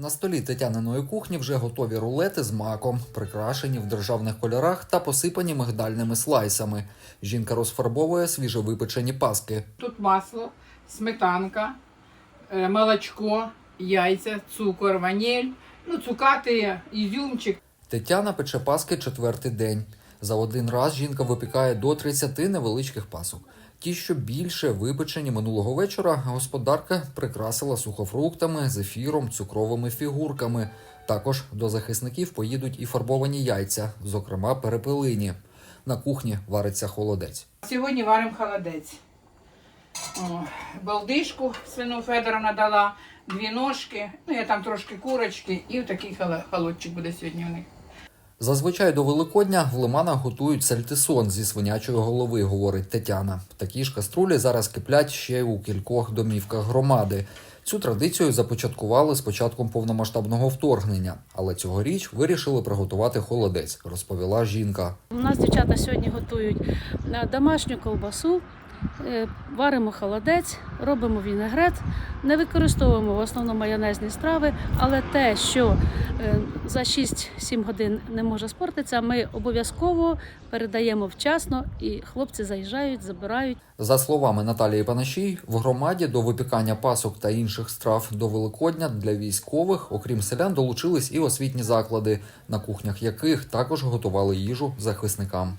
На столі Тетяниної кухні вже готові рулети з маком, прикрашені в державних кольорах та посипані мигдальними слайсами. Жінка розфарбовує свіжовипечені паски. Тут масло, сметанка, е, молочко, яйця, цукор, ваніль, ну, цукати, ізюмчик. Тетяна пече паски четвертий день. За один раз жінка випікає до 30 невеличких пасок. Ті, що більше випечені минулого вечора, господарка прикрасила сухофруктами, зефіром, цукровими фігурками. Також до захисників поїдуть і фарбовані яйця, зокрема перепелині. На кухні вариться холодець. Сьогодні варимо холодець. Балдишку свину Федоровна дала, дві ножки, ну я там трошки курочки, і такий холо- холодчик буде сьогодні у них. Зазвичай до Великодня в лиманах готують сальтисон зі свинячої голови, говорить Тетяна. Такі ж каструлі зараз киплять ще у кількох домівках громади. Цю традицію започаткували з початком повномасштабного вторгнення, але цьогоріч вирішили приготувати холодець, розповіла жінка. У нас дівчата сьогодні готують е, домашню ковбасу, е, варимо холодець, робимо вінегрет, не використовуємо в основному майонезні страви, але те, що е, за 6-7 годин не може спортитися, ми обов'язково передаємо вчасно, і хлопці заїжджають, забирають. За словами Наталії Панашій, в громаді до випікання пасок та інших страв до Великодня для військових, окрім селян, долучились і освітні заклади, на кухнях яких також готували їжу захисникам.